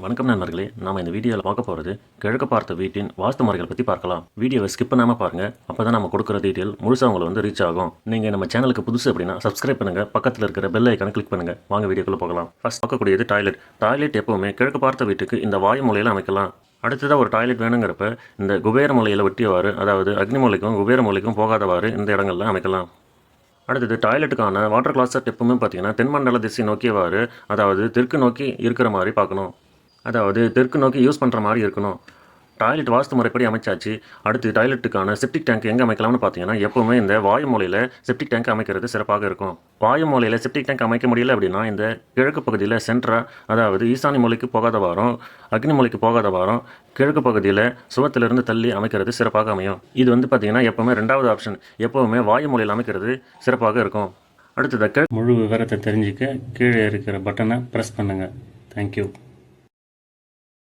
வணக்கம் நண்பர்களே நாம் இந்த வீடியோவில் பார்க்க போகிறது கிழக்கு பார்த்த வீட்டின் வாஸ்து முறைகள் பற்றி பார்க்கலாம். வீடியோவை ஸ்கிப் பண்ணாமல் பாருங்கள் அப்போ தான் நம்ம கொடுக்குற டீட்டெயில் முழுசாக உங்களை வந்து ரீச் ஆகும். நீங்கள் நம்ம சேனலுக்கு புதுசு அப்படின்னா சப்ஸ்கிரைப் பண்ணுங்கள் பக்கத்தில் இருக்கிற பெல் ஐக்கான கிளிக் பண்ணுங்கள் வாங்க வீடியோக்குள்ளே போகலாம். ஃபஸ்ட் பார்க்கக்கூடியது டாய்லெட் டாய்லெட் எப்போவுமே கிழக்கு பார்த்த வீட்டுக்கு இந்த வாயு மூலையில் அமைக்கலாம். அடுத்ததாக ஒரு டாய்லெட் வேணுங்கிறப்ப இந்த குபேர மூலையில் ஒட்டியவாறு அதாவது அக்னி மூலைக்கும் குபேர மூலைக்கும் போகாதவாறு இந்த இடங்கள்ல அமைக்கலாம். அடுத்தது டாய்லெட்டுக்கான வாட்டர் கிளாஸட் எப்பவுமே பார்த்தீங்கன்னா தென்மண்டல திசை நோக்கியவாறு அதாவது தெற்கு நோக்கி இருக்கிற மாதிரி பார்க்கணும். அதாவது தெற்கு நோக்கி யூஸ் பண்ணுற மாதிரி இருக்கணும். டாய்லெட் வாஸ்து முறைப்படி அமைச்சாச்சு. அடுத்து டாய்லெட்டுக்கான செப்டிக் டேங்க் எங்கே அமைக்கலாம்னு பார்த்தீங்கன்னா எப்பவுமே இந்த வாயு மூலையில் செப்டிக் டேங்க் அமைக்கிறது சிறப்பாக இருக்கும். வாயு மூலையில் செப்டிக் டேங்க் அமைக்க முடியல அப்படின்னா இந்த கிழக்கு பகுதியில் சென்ட்ரா அதாவது ஈசானி மூலைக்கு போகாத வாரம் அக்னி மூலைக்கு போகாத வாரம் கிழக்கு பகுதியில் சுவத்திலிருந்து தள்ளி அமைக்கிறது சிறப்பாக அமையும். இது வந்து பார்த்தீங்கன்னா எப்போவுமே ரெண்டாவது ஆப்ஷன் எப்போவுமே வாயு மூலையில் அமைக்கிறது சிறப்பாக இருக்கும். அடுத்ததாக முழு விவரத்தை தெரிஞ்சுக்க கீழே இருக்கிற பட்டனை ப்ரெஸ் பண்ணுங்கள் தேங்க்யூ